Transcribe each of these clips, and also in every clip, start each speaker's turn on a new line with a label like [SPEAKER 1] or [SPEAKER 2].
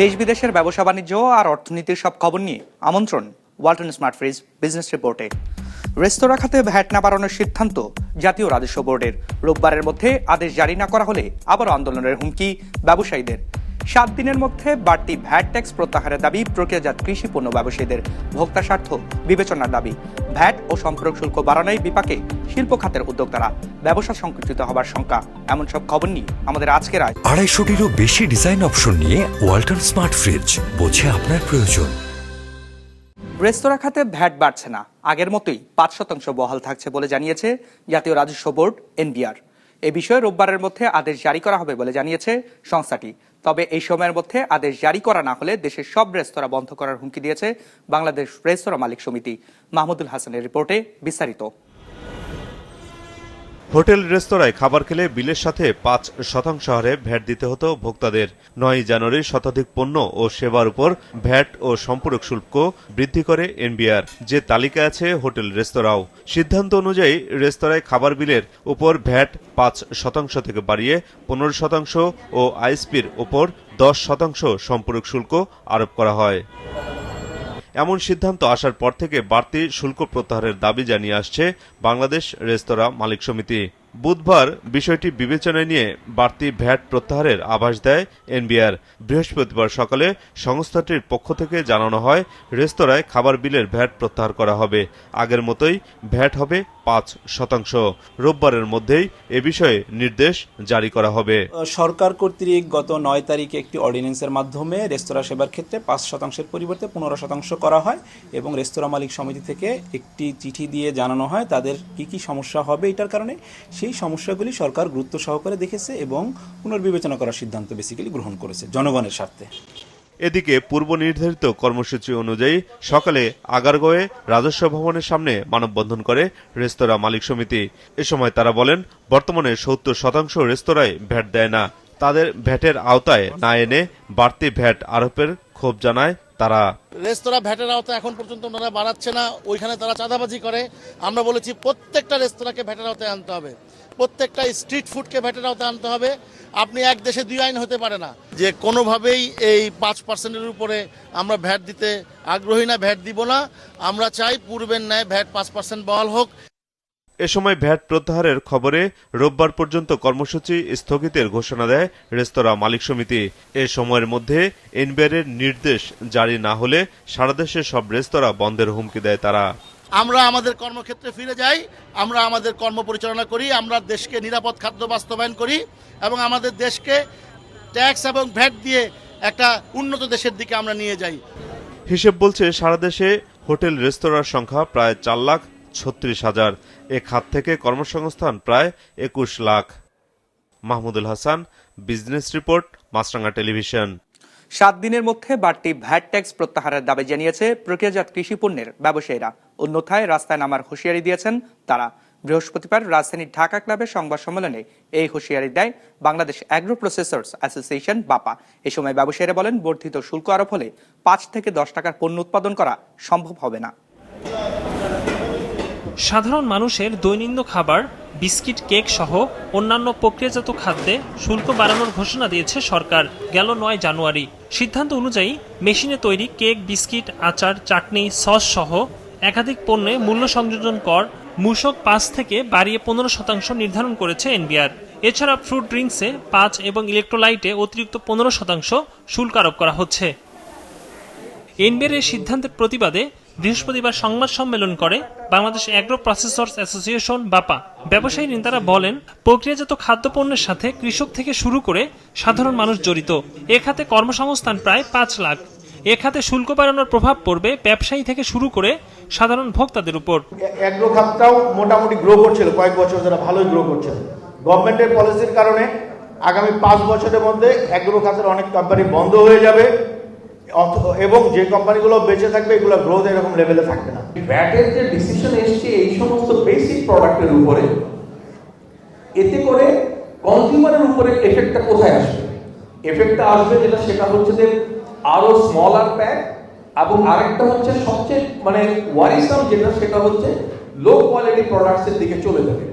[SPEAKER 1] দেশ বিদেশের ব্যবসা বাণিজ্য আর অর্থনীতির সব খবর নিয়ে আমন্ত্রণ ওয়ালটন স্মার্ট ফ্রিজ বিজনেস রিপোর্টে। রেস্তোরাঁ খাতে ভ্যাট না বাড়ানোর সিদ্ধান্ত জাতীয় রাজস্ব বোর্ডের। রোববারের মধ্যে আদেশ জারি না করা হলে আবার আন্দোলনের হুমকি ব্যবসায়ীদের। সাত দিনের মধ্যে বাড়তি ভ্যাট ট্যাক্স প্রত্যাহারের দাবি প্রক্রিয়াজাত কৃষি পণ্য ব্যবসায়ীদের ভোক্তা স্বার্থ বিবেচনার দাবি। ভ্যাট ও সম্পর্ক শুল্ক বাড়ানোয় বিপাকে শিল্প খাতের উদ্যোক্তারা ব্যবসা সংকুচিত হবার শঙ্কা। এমন সব খবর নিয়ে আমাদের আজকের আয়
[SPEAKER 2] আড়াইশোটিরও বেশি ডিজাইন অপশন নিয়ে ওয়ালটন স্মার্ট ফ্রিজ বোঝে আপনার প্রয়োজন।
[SPEAKER 1] রেস্তোরাঁ খাতে ভ্যাট বাড়ছে না। আগের মতোই পাঁচ শতাংশ বহাল থাকছে বলে জানিয়েছে জাতীয় রাজস্ব বোর্ড এনবিআর। এ বিষয়ে রোববারের মধ্যে আদেশ জারি করা হবে বলে জানিয়েছে সংস্থাটি। তবে এই সময়ের মধ্যে আদেশ জারি করা না হলে দেশের সব রেস্তোরাঁ বন্ধ করার হুমকি দিয়েছে বাংলাদেশ রেস্তোরাঁ মালিক সমিতি। মাহমুদুল হাসানের রিপোর্টে বিস্তারিত।
[SPEAKER 3] হোটেল রেস্তোরাঁয় খাবার খেলে বিলের সাথে পাঁচ শতাংশ হারে ভ্যাট দিতে হতো ভোক্তাদের। নয় জানুয়ারি শতাধিক পণ্য ও সেবার উপর ভ্যাট ও সম্পূরক শুল্ক বৃদ্ধি করে এনবিআর, যে তালিকা আছে হোটেল রেস্তোরাঁও। সিদ্ধান্ত অনুযায়ী রেস্তোরাঁয় খাবার বিলের উপর ভ্যাট পাঁচ শতাংশ থেকে বাড়িয়ে পনেরো শতাংশ ও আইএসপির উপর দশ শতাংশ সম্পূরক শুল্ক আরোপ করা হয়। এমন সিদ্ধান্ত আসার পর থেকে বাড়তি শুল্ক প্রত্যাহারের দাবি জানিয়ে আসছে বাংলাদেশ রেস্তোরাঁ মালিক সমিতি। বুধবার বিষয়টি বিবেচনায় নিয়ে বাড়তি ভ্যাট প্রত্যাহারের আভাস দেয় এনবিআর। বৃহস্পতিবার সকালে সংস্থাটির পক্ষ থেকে জানানো হয়, রেস্তোরাঁয় খাবার বিলের ভ্যাট প্রত্যাহার করা হবে। আগের মতোই ভ্যাট হবে পাঁচ শতাংশ। রোববারের মধ্যেই এ বিষয়ে নির্দেশ জারি করা হবে।
[SPEAKER 4] সরকার কর্তৃক গত নয় তারিখে একটি অর্ডিন্যান্সের মাধ্যমে রেস্তোরাঁ সেবার ক্ষেত্রে পাঁচ শতাংশের পরিবর্তে পনেরো শতাংশ করা হয় এবং রেস্তোরাঁ মালিক সমিতি থেকে একটি চিঠি দিয়ে জানানো হয় তাদের কি কি সমস্যা হবে এটার কারণে। সেই সমস্যাগুলি সরকার গুরুত্ব সহকারে দেখেছে এবং পুনর্বিবেচনা করার সিদ্ধান্ত বেসিক্যালি গ্রহণ করেছে, জনগণের স্বার্থে।
[SPEAKER 3] এদিকে পূর্ব নির্ধারিত কর্মসূচি অনুযায়ী সকালে আগারগোয়ে রাজস্ব ভবনের সামনে মানববন্ধন করে রেস্তোরাঁ মালিক সমিতি। এ সময় তারা বলেন, বর্তমানে সত্তর শতাংশ রেস্তোরাঁয় ভ্যাট দেয় না। তাদের ভ্যাটের আওতায় না এনে বাড়তি ভ্যাট আরোপের ক্ষোভ জানায় তারা।
[SPEAKER 5] রেস্তোরাঁ ভ্যাটের আওতা এখন পর্যন্ত ওনারা বাড়াচ্ছে না, ওইখানে তারা চাঁদাবাজি করে। আমরা বলেছি প্রত্যেকটা রেস্তোরাঁকে ভ্যাটের আওতায় আনতে হবে। প্রত্যেকটা স্ট্রিট ফুডকে ভ্যাটের আওতায় আনতে হবে। আপনি এক দেশে দুই আইন হতে পারে না। যে কোনোভাবেই এই পাঁচ পার্সেন্টের উপরে আমরা ভ্যাট দিতে আগ্রহী না, ভ্যাট দিব না। আমরা চাই পূর্বের ন্যায় ভ্যাট পাঁচ পার্সেন্ট বহাল হোক।
[SPEAKER 3] এ সময় ভ্যাট প্রত্যাহারের খবরে রোববার পর্যন্ত কর্মসূচি স্থগিতের ঘোষণা দেয় রেস্তোরাঁ মালিক সমিতি। এ সময়ের মধ্যে এনবিআরের নির্দেশ জারি না হলে সারা দেশের সব রেস্তোরাঁ বন্ধের হুমকি দেয় তারা।
[SPEAKER 5] আমরা আমাদের কর্মক্ষেত্রে ফিরে যাই আমরা আমাদের কর্ম পরিচালনা করি আমরা দেশকে নিরাপদ খাদ্য বাস্তবায়ন করি এবং আমাদের দেশকে ট্যাক্স এবং ভ্যাট দিয়ে একটা উন্নত দেশের দিকে আমরা নিয়ে যাই।
[SPEAKER 3] হিসেব বলছে সারা দেশে হোটেল রেস্তোরাঁর সংখ্যা প্রায় চার লাখ ছত্রিশ হাজার। এ খাত থেকে কর্মসংস্থান প্রায় একুশ lakh. Mahmudul Hasan, business report, Maasranga television.
[SPEAKER 1] সাত দিনের মধ্যে বাড়তি ভ্যাট ট্যাক্স প্রত্যাহারের দাবি জানিয়েছে প্রক্রিয়াজাত কৃষি পণ্যের ব্যবসায়ীরা। অন্যথায় রাস্তায় নামার হুঁশিয়ারি দিয়েছেন তারা। বৃহস্পতিবার রাজধানীর ঢাকা ক্লাবের সংবাদ সম্মেলনে এই হুঁশিয়ারি দেয় বাংলাদেশ অ্যাগ্রো প্রসেসর্স অ্যাসোসিয়েশন, বাপা। এ সময় ব্যবসায়ীরা বলেন, বর্ধিত শুল্ক আরোপ হলে পাঁচ থেকে দশ টাকার পণ্য উৎপাদন করা সম্ভব হবে না।
[SPEAKER 6] সাধারণ মানুষের দৈনন্দিন খাবার, বিস্কিট, কেক সহ অন্যান্য প্রক্রিয়াজাত খাদ্যে শুল্ক বাড়ানোর ঘোষণা দিয়েছে সরকার। গেল নয় জানুয়ারি। সিদ্ধান্ত অনুযায়ী মেশিনে তৈরি কেক, বিস্কিট, আচার, চাটনি, সস সহ একাধিক পণ্যে মূল্য সংযোজন কর, মূসক পাঁচ থেকে বাড়িয়ে পনেরো শতাংশ নির্ধারণ করেছে এনবিআর। এছাড়া ফ্রুট ড্রিঙ্কসে পাঁচ এবং ইলেকট্রোলাইটে অতিরিক্ত পনেরো শতাংশ শুল্ক আরোপ করা হচ্ছে। এনবিআর এর সিদ্ধান্তের প্রতিবাদে বৃহস্পতিবার সংবাদ সম্মেলন করে বাংলাদেশ অ্যাগ্রো প্রসেসর্স অ্যাসোসিয়েশন, বাপা। ব্যবসায়ী নেতারা বলেন, প্রক্রিয়াজাত খাদ্যপণ্যের সাথে কৃষক থেকে শুরু করে সাধারণ মানুষ জড়িত। এ খাতে কর্মসংস্থান প্রায় পাঁচ লাখ। এ খাতে শুল্ক বাড়ানোর প্রভাব পড়বে ব্যবসায়ী থেকে শুরু করে সাধারণ ভোক্তাদের উপর।
[SPEAKER 7] অ্যাগ্রো খাতটাও মোটামুটি গ্রো করছিল, কয়েক বছর ধরে ভালোই গ্রো করছিল। গভর্নমেন্টের পলিসির কারণে আগামী পাঁচ বছরের মধ্যে অ্যাগ্রো খাতের অনেক কোম্পানি বন্ধ হয়ে যাবে। এবং যে কোম্পানিগুলো বেঁচে থাকবে এগুলো গ্রোথ এরকম লেভেলে থাকবে না।
[SPEAKER 8] ভ্যাটের যে ডিসিশন এসছে এই সমস্ত বেসিক প্রোডাক্টের উপরে এতে করে কনজিউমারের উপরে এফেক্টটা কোথায় আসবে? এফেক্টটা আসবে যেটা সেটা হচ্ছে যে আরও স্মলার প্যাক এবং আরেকটা হচ্ছে সবচেয়ে মানে ওয়ারিসাম যেটা সেটা হচ্ছে লো কোয়ালিটি প্রোডাক্টসের দিকে চলে যাবে।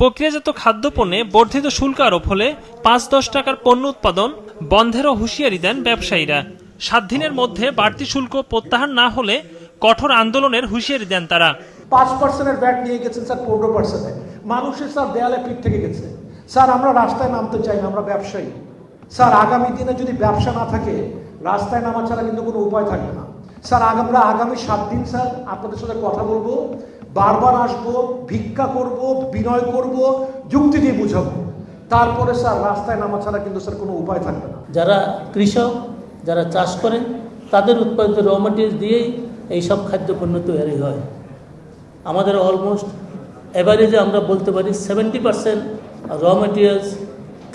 [SPEAKER 6] প্রক্রিয়াজাত খাদ্যপণ্যে বর্ধিত শুল্ক আরোপ হলে পাঁচ দশ টাকার পণ্য উৎপাদন বন্ধেরও হুঁশিয়ারি দেন ব্যবসায়ীরা। সাত দিনের মধ্যে বাড়তি শুল্ক প্রত্যাহার না হলে কঠোর আন্দোলনের হুঁশিয়ারি দেন তারা।
[SPEAKER 9] পাঁচ পার্সেন্টের ব্যাট নিয়ে গেছেন স্যার পনেরো পার্সেন্টে। মানুষের স্যার দেয়ালে পিঠ থেকে গেছে। স্যার আমরা রাস্তায় নামতে চাই না আমরা ব্যবসায়ী। স্যার আগামী দিনে যদি ব্যবসা না থাকে রাস্তায় নামা ছাড়া কিন্তু কোনো উপায় থাকবে না। স্যার আমরা আগামী সাত দিন স্যার আপনাদের সাথে কথা বলব বারবার আসব ভিক্ষা করব বিনয় করব যুক্তি দিয়ে বুঝাবো। তারপরে স্যার রাস্তায় নামা ছাড়া কিন্তু স্যার কোনো উপায় থাকবে না।
[SPEAKER 10] যারা কৃষক যারা চাষ করেন তাদের উৎপাদিত র মেটেরিয়ালস দিয়েই এই সব খাদ্যপণ্য তৈরি হয়। আমাদের অলমোস্ট অ্যাভারেজে আমরা বলতে পারি সেভেন্টি পার্সেন্ট র মেটেরিয়ালস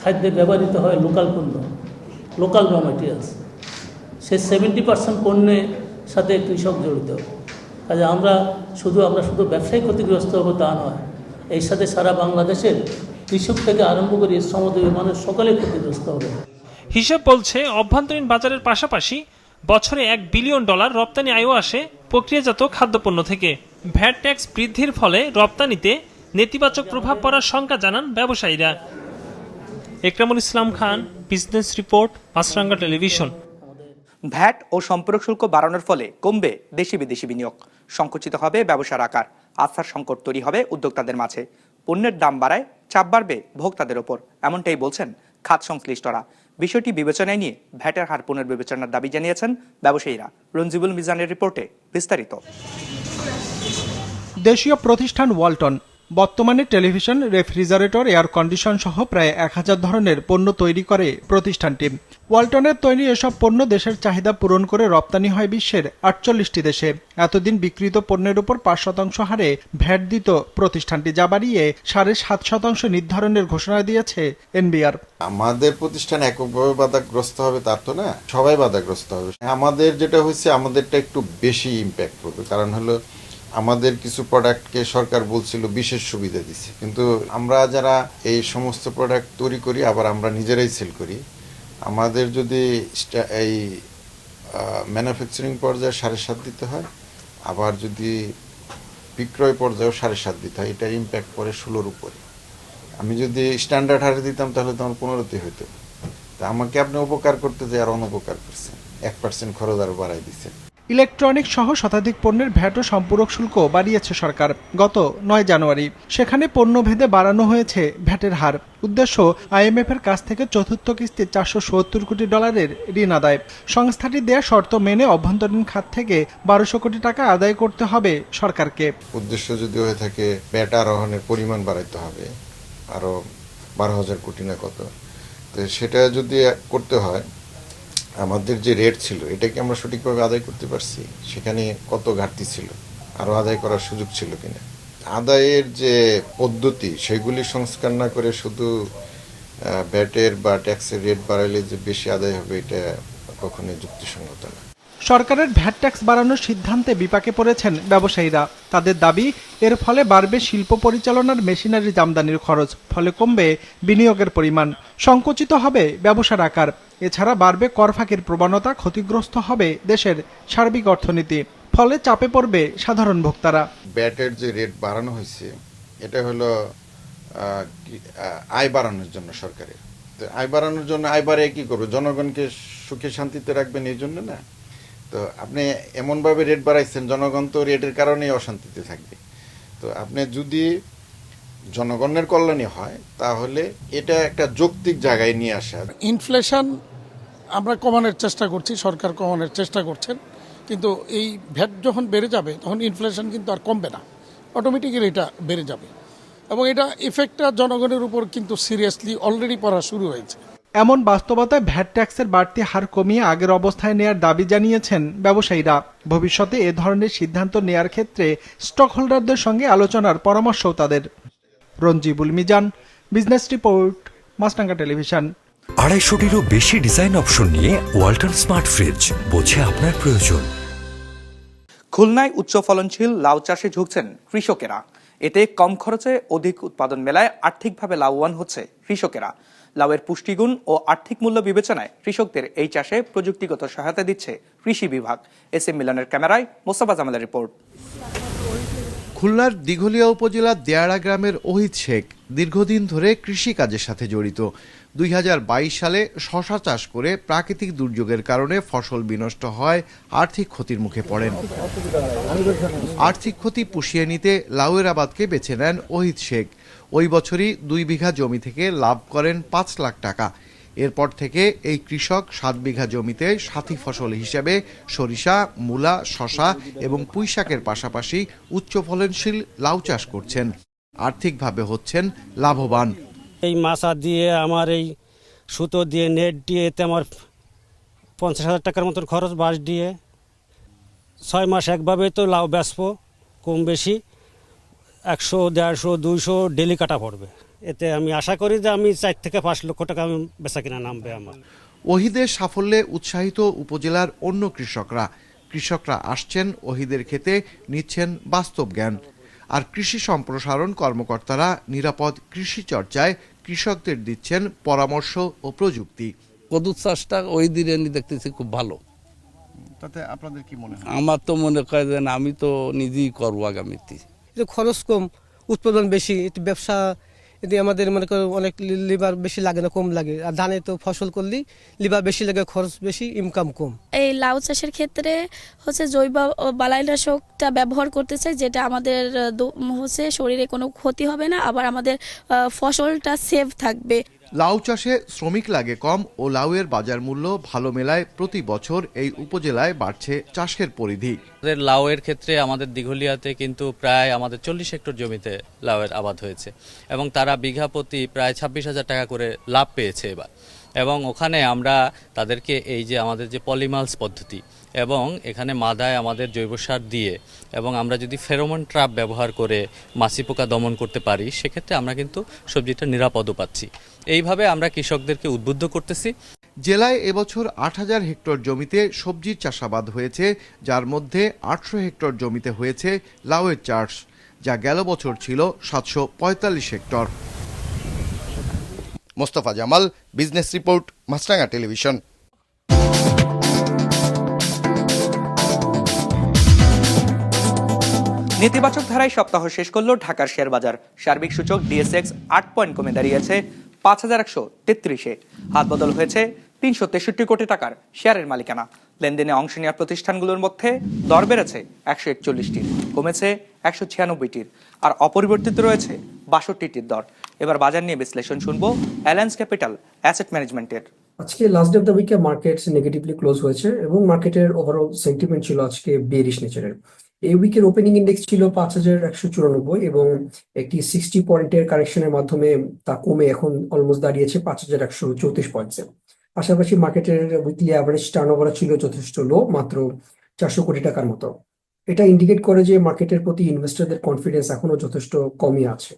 [SPEAKER 10] খাদ্যে ব্যবহৃত হয় লোকাল পণ্য লোকাল র মেটেরিয়ালস সে সেভেন্টি পার্সেন্ট পণ্যের সাথে কৃষক জড়িত। কাজে আমরা শুধু আমরা শুধু ব্যবসায়ী ক্ষতিগ্রস্ত হব তা নয়, এর সাথে সারা বাংলাদেশের কৃষক থেকে আরম্ভ করে শ্রমজীবী মানুষ সকলে ক্ষতিগ্রস্ত হবে।
[SPEAKER 6] হিসেব বলছে অভ্যন্তরীণ বাজারের পাশাপাশি বছরে এক বিলিয়ন ডলার রপ্তানি আয়ও আসে প্রক্রিয়াজাত খাদ্যপণ্য থেকে। ভ্যাট ট্যাক্স বৃদ্ধির ফলে রপ্তানিতে নেতিবাচক প্রভাব পড়ার শঙ্কা জানান ব্যবসায়ীরা। Ekramul Islam Khan, business report, Maasranga television.
[SPEAKER 1] VAT ও সম্পর্ক শুল্ক বাড়ানোর ফলে কমবে দেশি বিদেশি বিনিয়োগ। সংকুচিত হবে ব্যবসার আকার। আস্থার সংকট তৈরি হবে উদ্যোক্তাদের মাঝে। পণ্যের দাম বাড়ায়, চাপ বাড়বে ভোক্তাদের ওপর। এমনটাই বলছেন খাত সংশ্লিষ্টরা। বিষয়টি বিবেচনায় নিয়ে ভ্যাটের হার পুনর্বিবেচনার দাবি জানিয়েছেন ব্যবসায়ীরা। রঞ্জিবুল মিজানের রিপোর্টে বিস্তারিত।
[SPEAKER 11] দেশীয় প্রতিষ্ঠান ওয়ালটন বর্তমানে টেলিভিশন, রেফ্রিজারেটর, এয়ার কন্ডিশন সহ প্রায় এক হাজার ধরনের পণ্য তৈরি করে প্রতিষ্ঠানটি। ওয়ালটনের তৈরি এসব পণ্য দেশের চাহিদা পূরণ করে রপ্তানি হয় বিশ্বের আটচল্লিশটি দেশে। এতদিন বিক্রিত পণ্যের উপর পাঁচ শতাংশ হারে ভ্যাট দিত প্রতিষ্ঠানটি, যা বাড়িয়ে সাড়ে সাত শতাংশ নির্ধারণের ঘোষণা দিয়েছে এনবিআর।
[SPEAKER 12] আমাদের প্রতিষ্ঠান এককভাবে বাধাগ্রস্ত হবে তার তো না? সবাই বাধাগ্রস্ত হবে। আমাদের যেটা হয়েছে, আমাদেরটা একটু বেশি ইম্প্যাক্ট করবে। কারণ হলো আমাদের কিছু প্রোডাক্টকে সরকার বলছিল বিশেষ সুবিধা দিছে। কিন্তু আমরা যারা এই সমস্ত প্রোডাক্ট তৈরি করি, আবার আমরা নিজেরাই সেল করি, আমাদের যদি এই ম্যানুফ্যাকচারিং পর্যায়ে সাড়ে সাত দিতে হয়, আবার যদি বিক্রয় পর্যায়েও সাড়ে সাত দিতে হয় এটার ইম্প্যাক্ট পড়ে ষোলোর উপরে। আমি যদি স্ট্যান্ডার্ড হারে দিতাম, তাহলে তো আমার পনেরোতে হইতো। তা আমাকে আপনি উপকার করতে যে আর অনুপকার করছেন। এক পার্সেন্ট খরচ আরও বাড়াই দিচ্ছেন
[SPEAKER 11] ইলেকট্রনিক সহ শতাধিক পণ্যের ভ্যাট ও সম্পূরক শুল্ক বাড়িয়েছে সরকার গত নয় জানুয়ারি। সেখানে পণ্যভেদে বাড়ানো হয়েছে ভ্যাটের হার। উদ্দেশ্য, আইএমএফ এর কাছ থেকে চতুর্থ কিস্তির চারশো সত্তর কোটি ডলারের ঋণ আদায়। সংস্থাটি দেয়া শর্ত মেনে অভ্যন্তরীণ খাত থেকে বারোশো কোটি টাকা আদায় করতে হবে সরকারকে।
[SPEAKER 12] উদ্দেশ্য যদি হয়ে থাকে ব্যাট আরোহণের পরিমাণ বাড়াইতে হবে। আরও বারো হাজার কোটি না কত। তো সেটা যদি করতে হয় আমাদের যে রেট ছিল, এটাকে আমরা সঠিকভাবে আদায় করতে পারছি? সেখানে কত ঘাটতি ছিল? আরও আদায় করার সুযোগ ছিল কিনা? আদায়ের যে পদ্ধতি, সেগুলি সংস্কার না করে শুধু ব্যাটের বা ট্যাক্সের রেট বাড়াইলে যে বেশি আদায় হবে, এটা কখনোই যুক্তিসঙ্গত না।
[SPEAKER 11] সরকারের ভ্যাট ট্যাক্স বাড়ানোর সিদ্ধান্তে বিপাকে পড়েছেন ব্যবসায়ীরা। তাদের দাবি, এর ফলে বাড়বে শিল্প পরিচালনার মেশিনারি জামদানির খরচ, ফলে কমবে বিনিয়োগের পরিমাণ। সংকুচিত হবে ব্যবসার আকার। এছাড়া বাড়বে কর ফাঁকির প্রবণতা, ক্ষতিগ্রস্ত হবে দেশের সার্বিক অর্থনীতি। ফলে চাপে পড়বে সাধারণ ভোক্তারা।
[SPEAKER 12] ব্যাটের যে রেট বাড়ানো হয়েছে, এটা হলো আয় বাড়ানোর জন্য সরকারের। আয় বাড়ানোর জন্য আয় বাড়িয়ে কি করবে? জনগণকে সুখে শান্তিতে রাখবেন এই জন্য না? তো আপনি এমনভাবে রেট বাড়াইছেন, জনগণ তো রেটের কারণেই অশান্তিতে থাকবে। তো আপনি যদি জনগণের কল্যাণী হয়, তাহলে এটা একটা যৌক্তিক জায়গায় নিয়ে আসা।
[SPEAKER 5] ইনফ্লেশন আমরা কমানোর চেষ্টা করছি, সরকার কমানোর চেষ্টা করছেন, কিন্তু এই ভ্যাট যখন বেড়ে যাবে, তখন ইনফ্লেশন কিন্তু আর কমবে না। অটোমেটিক্যালি এটা বেড়ে যাবে। এবং এটা ইফেক্টটা জনগণের উপর কিন্তু সিরিয়াসলি অলরেডি পড়া শুরু হয়েছে।
[SPEAKER 11] এমন বাস্তবতায় ভ্যাট ট্যাক্সের বাড়তি হার কমিয়ে আগের অবস্থায় নেয়ার দাবি জানিয়েছেন ব্যবসায়ীরা। ভবিষ্যতে এ ধরনের সিদ্ধান্ত নেয়ার ক্ষেত্রে স্টক হোল্ডারদের সঙ্গে আলোচনার পরামর্শও তাদের। Ranjibul Mizan business report Maasranga television.
[SPEAKER 2] আড়াইশোটিরও বেশি ডিজাইন অপশন নিয়ে ওয়ালটন স্মার্ট ফ্রিজ বোঝে আপনার প্রয়োজন।
[SPEAKER 1] খুলনায় উচ্চ ফলনশীল লাউ চাষে ঝুঁকছেন কৃষকেরা। এতে কম খরচে অধিক উৎপাদন মেলায় আর্থিকভাবে লাভবান হচ্ছে কৃষকেরা। লাউয়ের পুষ্টিগুণ ও আর্থিক মূল্য বিবেচনায় কৃষকদের এই চাষে প্রযুক্তিগত সহায়তা দিচ্ছে কৃষি বিভাগ। এস এম মিলনের ক্যামেরায় মোস্তফা জামালের রিপোর্ট।
[SPEAKER 13] খুলনার দিঘলিয়া উপজেলার দেয়াড়া গ্রামের ওহিদ শেখ দীর্ঘদিন ধরে কৃষি কাজের সাথে জড়িত। দুই হাজার বাইশ সালে শশা চাষ করে প্রাকৃতিক দুর্যোগের কারণে ফসল বিনষ্ট হয়, আর্থিক ক্ষতির মুখে পড়েন। আর্থিক ক্ষতি পুষিয়ে নিতে লাউয়ের আবাদকে বেছে নেন ওহিদ শেখ। ওই বছরই দুই বিঘা জমি থেকে লাভ করেন পাঁচ লাখ টাকা। এরপর থেকে এই কৃষক সাত বিঘা জমিতে সাথী ফসল হিসেবে সরিষা, মূলা শশা এবং পুঁইশাকের পাশাপাশি উচ্চ ফলনশীল লাউ চাষ করছেন। আর্থিকভাবে হচ্ছেন লাভবান।
[SPEAKER 14] এই মাছা দিয়ে আমার এই সুতো দিয়ে, নেট দিয়ে এতে আমার পঞ্চাশ হাজার টাকার মতন খরচ, বাঁশ দিয়ে। ছয় মাস একভাবে তো লাউ বেচবো, কম বেশি। একশো দেড়শো দুইশো ডেলি কাটা পড়বে। এতে আমি আশা করি যে আমি চার থেকে পাঁচ লক্ষ টাকা আমি বেচা কিনা নামবে আমার।
[SPEAKER 13] ওহিদের সাফল্যে উৎসাহিত উপজেলার অন্য কৃষকরা। কৃষকরা আসছেন ওহিদের ক্ষেতে নিচ্ছেন বাস্তব জ্ঞান। আর কৃষি সম্প্রসারণ কর্মকর্তারা নিরাপদ কৃষি চর্চায় কৃষকদের দিচ্ছেন পরামর্শ ও প্রযুক্তি।
[SPEAKER 15] কদুর চাষটা ওই দিনে দেখতেছি খুব ভালো।
[SPEAKER 13] তাতে আপনাদের কি মনে হয়?
[SPEAKER 15] আমার তো মনে করে যে আমি তো নিজেই করব আগামীতে।
[SPEAKER 14] যে খরচ কম, উৎপাদন বেশি, এতে ব্যবসা, এতে আমাদের মনে করো অনেক লিভার বেশি লাগে না, কম লাগে। আর ধানে তো ফসল করলি লিভার বেশি লাগে, খরচ বেশি ইনকাম কম।
[SPEAKER 16] এই লাউ চাষের ক্ষেত্রে হচ্ছে জৈব বালাইনাশকটা ব্যবহার করতে চাই, যেটা আমাদের হচ্ছে শরীরে কোনো ক্ষতি হবে না, আবার আমাদের ফসলটা সেভ থাকবে।
[SPEAKER 13] লাউ চাষে শ্রমিক লাগে কম ও লাউয়ের বাজার মূল্য ভালো মেলায় প্রতি বছর এই উপজেলায় বাড়ছে চাষের পরিধি।
[SPEAKER 14] লাউয়ের ক্ষেত্রে আমাদের দিঘলিয়াতে কিন্তু প্রায় আমাদের চল্লিশ হেক্টর জমিতে লাউয়ের আবাদ হয়েছে এবং তারা বিঘা প্রতি প্রায় ছাব্বিশ হাজার টাকা করে লাভ পেয়েছে এবার। এবং ওখানে আমরা তাদেরকে এই যে আমাদের যে পলিমালস পদ্ধতি এবং এখানে মাদায় আমাদের জৈব সার দিয়ে এবং আমরা যদি ফেরোমন ট্রাপ ব্যবহার করে মাছি পোকা দমন করতে পারি, সেক্ষেত্রে আমরা কিন্তু সবজিটা নিরাপদও পাচ্ছি। এইভাবে আমরা কৃষকদেরকে উদ্বুদ্ধ করতেছি।
[SPEAKER 13] জেলায় এবছর আট হাজার হেক্টর জমিতে সবজির চাষাবাদ হয়েছে, যার মধ্যে আটশো হেক্টর জমিতে হয়েছে লাউয়ের চাষ, যা গেল বছর ছিল সাতশো পঁয়তাল্লিশ hectare. Mostafa Jamal, business report Maasranga television.
[SPEAKER 1] নেতিবাচক ধারায় সপ্তাহ শেষ করল ঢাকার শেয়ার বাজার। সার্বিক সূচক ডিএসএক্স আট পয়েন্ট কমে দাঁড়িয়েছে, পাঁচ হাজার একশো তেত্রিশে। হাত বদল হয়েছে তিনশো তেষট্টি কোটি টাকার শেয়ারের মালিকানা। লেনদেনে অংশ নেওয়া প্রতিষ্ঠানগুলোর মধ্যে দর বেড়েছে একশো একচল্লিশটির, কমেছে একশো ছিয়ানব্বইটির, আর অপরিবর্তিত রয়েছে বাষট্টিটির দর। এবার বাজার নিয়ে বিশ্লেষণ শুনব অ্যালায়েন্স ক্যাপিটাল, অ্যাসেট ম্যানেজমেন্টের।
[SPEAKER 14] আজকে লাস্ট অফ দ্য উইকে মার্কেট নেগেটিভলি ক্লোজ হয়েছে এবং মার্কেটের ওভারঅল সেন্টিমেন্ট ছিল আজকে বেরিশ নেচারের এই উইকের ওপেনিং ইন্ডেক্স ছিল পাঁচ হাজার একশো চুরানব্বই এবং একটি সিক্সটি পয়েন্টের কারেকশনের মাধ্যমে তা কমে এখন অলমোস্ট দাঁড়িয়েছে পাঁচ হাজার একশো চৌত্রিশ পয়েন্টসে পাশাপাশি মার্কেটের উইকলি অ্যাভারেজ টার্নওভার ছিল যথেষ্ট লো মাত্র চারশো কোটি টাকার মতো। এটা ইন্ডিকেট করে যে মার্কেটের প্রতি ইনভেস্টরদের কনফিডেন্স এখনও যথেষ্ট কমই আছে।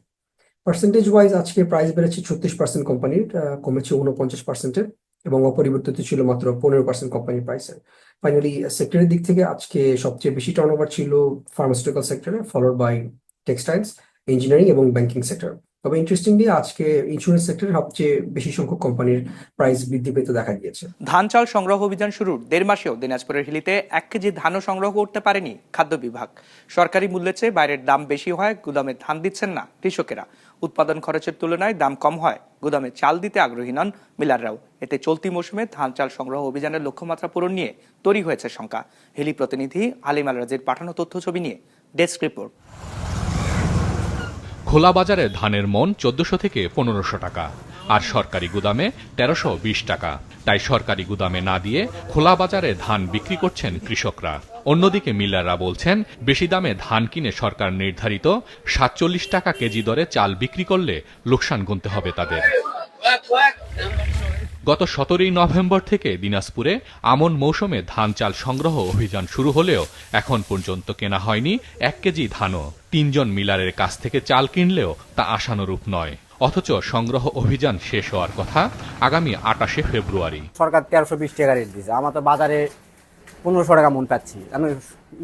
[SPEAKER 14] পার্সেন্টেজ ওয়াইজ আজকে প্রাইস বেড়েছে ছত্রিশ পার্সেন্ট কোম্পানির কমেছে উনপঞ্চাশ পার্সেন্টের এবং অপরিবর্তিত ছিল মাত্র পনেরো পার্সেন্ট কোম্পানির প্রাইসের ফাইনালি সেক্টরের দিক থেকে আজকে সবচেয়ে বেশি টার্নওভার ছিল ফার্মাসিউটিক্যাল সেক্টরে ফলোড বাই টেক্সটাইলস ইঞ্জিনিয়ারিং এবং ব্যাংকিং সেক্টর তবে ইন্টারেস্টিংলি আজকে ইন্স্যুরেন্স সেক্টরে সবচেয়ে বেশি সংখ্যক কোম্পানির প্রাইস বৃদ্ধি পেতে দেখা গিয়েছে।
[SPEAKER 1] ধান চাল সংগ্রহ অভিযান শুরুর দেড় মাসেও দিনাজপুরের হিলিতে এক কেজি ধানও সংগ্রহ করতে পারেনি খাদ্য বিভাগ। সরকারি মূল্যের চেয়ে বাইরের দাম বেশি হয় গুদামে ধান দিচ্ছেন না কৃষকেরা। উৎপাদন খরচের তুলনায় দাম কম হয়। গুদামে চাল দিতে আগ্রহী নন মিলাররাও। এতে চলতি মৌসুমে ধান চাল সংগ্রহ অভিযানের লক্ষ্যমাত্রা পূরণ নিয়ে তৈরি হয়েছে শঙ্কা। হিলি প্রতিনিধি আলিম আল রাজির পাঠানো তথ্য ছবি নিয়ে ডেস্ক রিপোর্ট।
[SPEAKER 17] খোলা বাজারে ধানের মন চোদ্দশো থেকে পনেরোশো টাকা, আর সরকারি গুদামে তেরোশো বিশ টাকা। তাই সরকারি গুদামে না দিয়ে খোলা বাজারে ধান বিক্রি করছেন কৃষকরা। অন্যদিকে মিলাররা বলছেন, বেশি দামে ধান কিনে সরকার নির্ধারিত সাতচল্লিশ টাকা কেজি দরে চাল বিক্রি করলে লোকসান গুনতে হবে তাদের। গত সতেরোই নভেম্বর থেকে দিনাজপুরে আমন মৌসুমে ধান চাল সংগ্রহ অভিযান শুরু হলেও এখন পর্যন্ত কেনা হয়নি এক কেজি ধানও। তিনজন মিলারের কাছ থেকে চাল কিনলেও তা আশানুরূপ নয়। অথচ সংগ্রহ অভিযান শেষ হওয়ার কথা আগামী আটাশে ফেব্রুয়ারি।
[SPEAKER 14] সরকার তেরোশো বিশ টাকা রেট দিয়েছে আমরা তো বাজারে পনেরোশো টাকা মন পাচ্ছি। আমি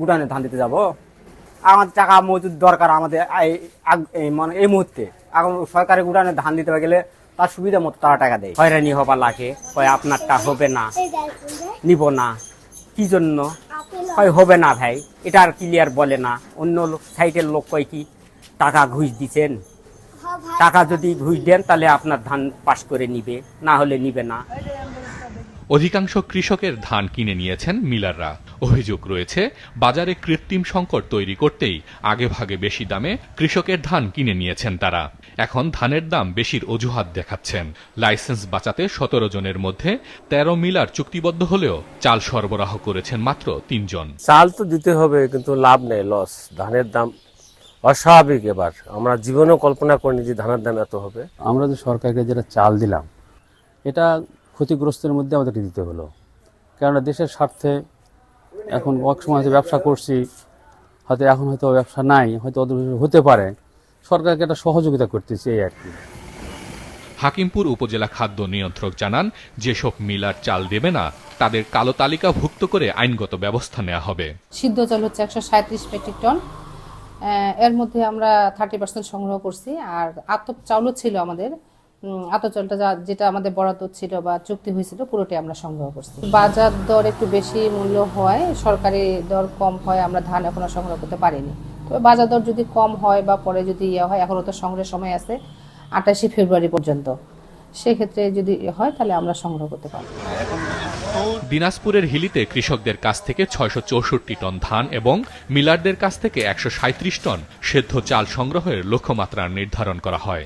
[SPEAKER 14] উড়ানে ধান দিতে যাব। আমাদের টাকা মজুদ দরকার আমাদের মানে এই মুহূর্তে। এখন সরকারি উড়ানে ধান দিতে গেলে তার সুবিধা মতো তারা টাকা দেয়। হয়রানি হবার লাগে, হয় আপনারটা হবে না, নিব না। কি জন্য? হয় হবে না ভাই, এটা আর ক্লিয়ার বলে না। অন্য লোক লোক কয় কি, টাকা ঘুষ দিচ্ছেন
[SPEAKER 18] টাকা যদি ঘুষ দেন, তাহলে আপনার ধান পাশ করে নিবে, না হলে নিবে না।
[SPEAKER 17] অধিকাংশ কৃষকের ধান কিনে নিয়েছেন মিলাররা। অভিযোগ রয়েছে বাজারে কৃত্রিম সংকট তৈরি করতেই আগে ভাগে বেশি দামে কৃষকের ধান কিনে নিয়েছেন তারা। এখন ধানের দাম বেশির অজুহাত দেখাচ্ছেন। লাইসেন্স বাঁচাতে সতেরো জনের মধ্যে তেরো মিলার চুক্তিবদ্ধ হলেও চাল সরবরাহ করেছেন মাত্র তিনজন।
[SPEAKER 19] চাল তো দিতে হবে কিন্তু লাভ নেই লস। ধানের দাম অস্বাভাবিক এবার। আমরা জীবনেও কল্পনা করিনি যে ধানের দাম এত হবে।
[SPEAKER 20] আমরা যে সরকারকে যেটা চাল দিলাম এটা ক্ষতিগ্রস্তের মধ্যে আমাদেরকে দিতে হলো। কেননা দেশের স্বার্থে এখন এক সময় হয়তো ব্যবসা করছি হয়তো এখন হয়তো ব্যবসা নাই হয়তো হতে পারে। সরকারকে একটা সহযোগিতা করতেছি এই আর কি।
[SPEAKER 17] হাকিমপুর উপজেলা খাদ্য নিয়ন্ত্রক জানান যেসব মিলার চাল দেবে না তাদের কালো তালিকাভুক্ত করে আইনগত ব্যবস্থা নেওয়া হবে।
[SPEAKER 21] সিদ্ধ চাল হচ্ছে একশো সাঁত্রিশ মেট্রিক টন। এর মধ্যে আমরা থার্টি পার্সেন্ট সংগ্রহ করছি আর আতপ চাউলও ছিল আমাদের। উম, আতপ চালটা যা যেটা আমাদের বরাদ্দ ছিল বা চুক্তি হয়েছিল পুরোটাই আমরা সংগ্রহ করছি। বাজার দর একটু বেশি মূল্য হয় সরকারি দর কম হয় আমরা ধান এখনও সংগ্রহ করতে পারিনি। তবে বাজার দর যদি কম হয় বা পরে যদি ইয়ে হয় এখনও তো সংগ্রহের সময় আছে আঠাশে ফেব্রুয়ারি পর্যন্ত। সেক্ষেত্রে যদি ইয়ে হয় তাহলে আমরা সংগ্রহ করতে পারব।
[SPEAKER 17] দিনাজপুরের হিলিতে কৃষকদের কাছ থেকে ছয়শো চৌষট্টি টন ধান এবং মিলারদের কাছ থেকে একশো টন সেদ্ধ চাল সংগ্রহের লক্ষ্যমাত্রা নির্ধারণ করা হয়।